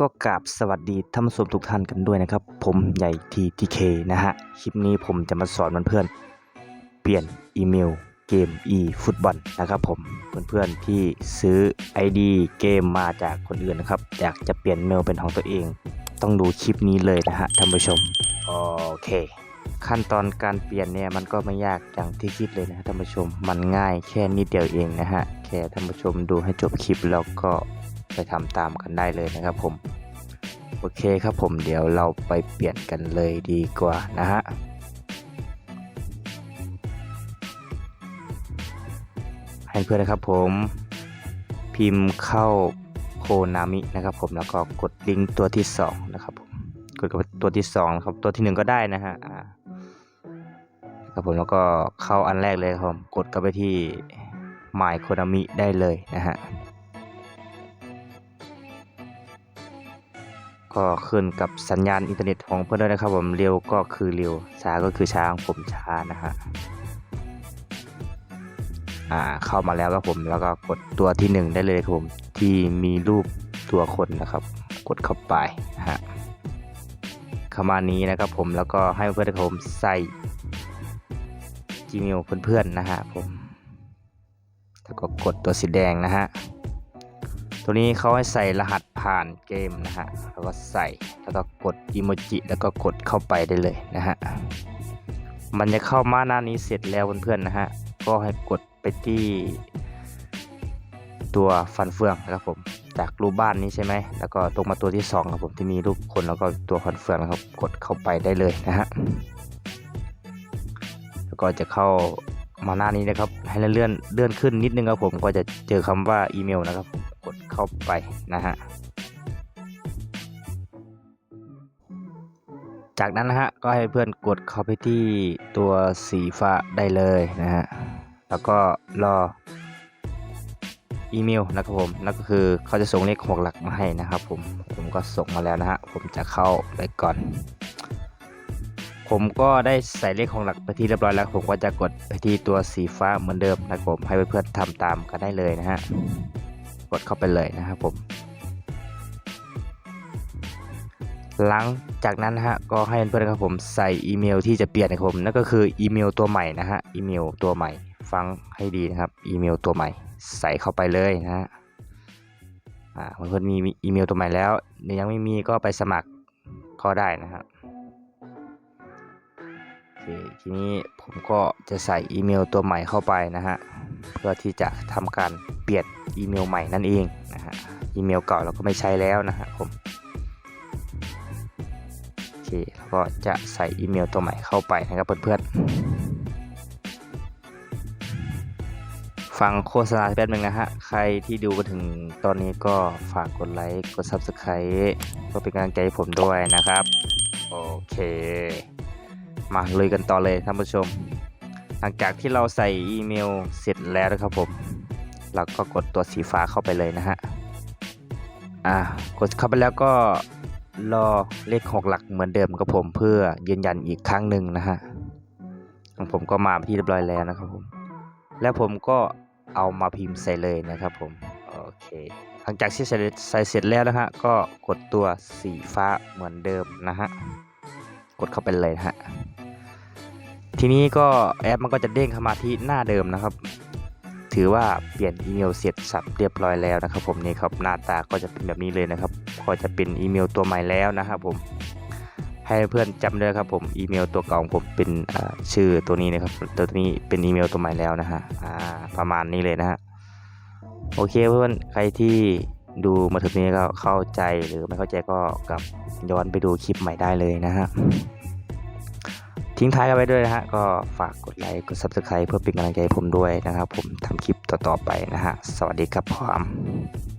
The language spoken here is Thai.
ก็กราบสวัสดีท่านผู้ชมทุกท่านกันด้วยนะครับ ผมใหญ่ทีทีเคนะฮะ คลิปนี้ผมจะมาสอนเพื่อนๆเปลี่ยนอีเมลเกม e ฟุตบอลนะครับผมเพื่อนๆที่ซื้อ ID เกมมาจากคนอื่นนะครับ อยากจะเปลี่ยนเมลเป็นของตัวเอง ต้องดูคลิปนี้เลยนะฮะท่านผู้ชม โอเค ขั้นตอนการเปลี่ยนเนี่ยมันก็ไม่ยากอย่างที่คิดเลยนะฮะท่านผู้ชม มันง่ายแค่นิดเดียวเองนะฮะแค่ท่านผู้ชมดูให้จบคลิปแล้วก็ ไปทำตามกันได้เลยนะครับผม โอเคครับผมเดี๋ยวเราไปเปลี่ยนกันเลยดีกว่านะฮะให้เพื่อนนะครับผมพิมพ์เข้าโคนามินะครับผมแล้วก็กดลิงก์ตัวที่สองนะครับผมกดกับตัวที่สองนะครับตัวที่หนึ่งก็ได้นะฮะครับผมแล้วก็เข้าอันแรกเลยครับผมกดเข้าไปที่ My Konami ได้เลยนะฮะ ก็ขึ้นกับสัญญาณอินเทอร์เน็ตของเพื่อนด้วยนะครับผมเร็วก็คือเร็วช้าก็คือช้าของผมช้านะฮะอ่าเข้ามาแล้วครับผมแล้วก็กดตัวที่หนึ่งได้เลยครับผมที่มีรูปตัวคนนะครับ กดเข้าไปนะฮะเข้ามานี้นะครับผมแล้วก็ให้เพื่อนๆผมใส่ Gmail เพื่อนๆนะฮะผมแล้วก็กดตัวสีแดงนะฮะ ตัวนี้เขาให้ใส่รหัสผ่านเกมนะฮะแล้วก็ใส่แล้วก็กดอิโมจิแล้วก็กดเข้าไปได้เลยนะฮะมันจะเข้ามาหน้านี้เสร็จแล้วเพื่อนๆนะฮะก็ให้กดไปที่ตัวฟันเฟืองนะครับผมจากรูปบ้านนี้ใช่ไหมแล้วก็ตรงมาตัวที่สองครับผมที่มีรูปคนแล้วก็ตัวฟันเฟืองนะครับกดเข้าไปได้เลยนะฮะแล้วก็จะเข้ามาหน้านี้นะครับให้เลื่อนเลื่อนขึ้นนิดนึงครับผมก็จะเจอคำว่าอีเมลนะครับผม เข้าไปนะฮะ จากนั้นนะฮะก็ให้เพื่อนกดเข้าไปที่ตัวสีฟ้าได้เลยนะฮะ แล้วก็รออีเมลนะครับผมแล้วก็คือเขาจะส่งเลขหกหลักมาให้นะครับผม ผมก็ส่งมาแล้วนะฮะ ผมจะเข้าไปก่อน ผมก็ได้ใส่เลขของหลักไปที่เรียบร้อยแล้ว ผมก็จะกดไปที่ตัวสีฟ้าเหมือนเดิมนะครับผม ให้เพื่อนๆทำตามกันได้เลยนะฮะ กดเข้าไปเลยนะครับผม หลังจากนั้นนะฮะก็ให้เพื่อนๆครับผมใส่อีเมลที่จะเปลี่ยนนะครับผมนั่นก็คืออีเมลตัวใหม่นะฮะอีเมลตัวใหม่ ฟังให้ดีนะครับอีเมลตัวใหม่ ใส่เข้าไปเลยนะฮะอ่าเพื่อนๆมีอีเมลตัวใหม่แล้วยังไม่มีก็ไปสมัครก็ได้นะฮะโอเคทีนี้ผมก็จะใส่อีเมลตัวใหม่เข้าไปนะฮะ เพื่อที่จะทำการเปลี่ยน อีเมลใหม่นั่นเองนะฮะอีเมลเก่าเราก็ไม่ใช้แล้วนะฮะผมโอเคแล้วก็จะใส่อีเมลตัวใหม่เข้าไปนะครับเพื่อนๆฟังโฆษณาแป๊บนึงนะฮะใครที่ดูมาถึงตอนนี้ก็ฝากกดไลค์กด Subscribe เพื่อเป็นกำลังใจให้ผมด้วยนะครับ โอเค มาเลยกันต่อเลยท่านผู้ชมหลังจากที่เราใส่อีเมลเสร็จแล้วนะครับผม เราก็กดตัวสีฟ้าเข้าไปเลยนะฮะ อ่ากดเข้าไปแล้วก็รอเลขหกหลักเหมือนเดิมครับผมเพื่อยืนยันอีกครั้งหนึ่งนะฮะของผมก็มาที่เรียบร้อยแล้วนะครับผม แล้วผมก็เอามาพิมพ์ใส่เลยนะครับผม โอเค หลังจากที่ใส่ใส่เสร็จแล้วนะฮะ ก็กดตัวสีฟ้าเหมือนเดิมนะฮะ กดเข้าไปเลยะฮะ ทีนี้ก็แอปมันก็จะเด้งเข้ามาที่หน้าเดิมนะครับ ถือว่าเปลี่ยนอีเมลเสร็จสับเรียบร้อยแล้วนะครับผมนี่ครับหน้าตาก็จะเป็นแบบนี้เลยนะครับก็จะเป็นอีเมลตัวใหม่แล้วนะครับผมให้เพื่อนจำด้วยครับผมอีเมลตัวเก่าของผมเป็นชื่อตัวนี้นะครับตัวนี้เป็นอีเมลตัวใหม่แล้วนะฮะประมาณนี้เลยนะฮะโอเคเพื่อนใครที่ดูมาถึงนี้ก็เข้าใจหรือไม่เข้าใจก็กลับย้อนไปดูคลิปใหม่ได้เลยนะฮะ ทิ้งท้ายกันไว้ด้วยนะฮะ ก็ฝากกดไลค์ กด Subscribe เพื่อเป็นกำลังใจผมด้วยนะครับ ผมทำคลิปต่อๆไปนะฮะ สวัสดีครับผม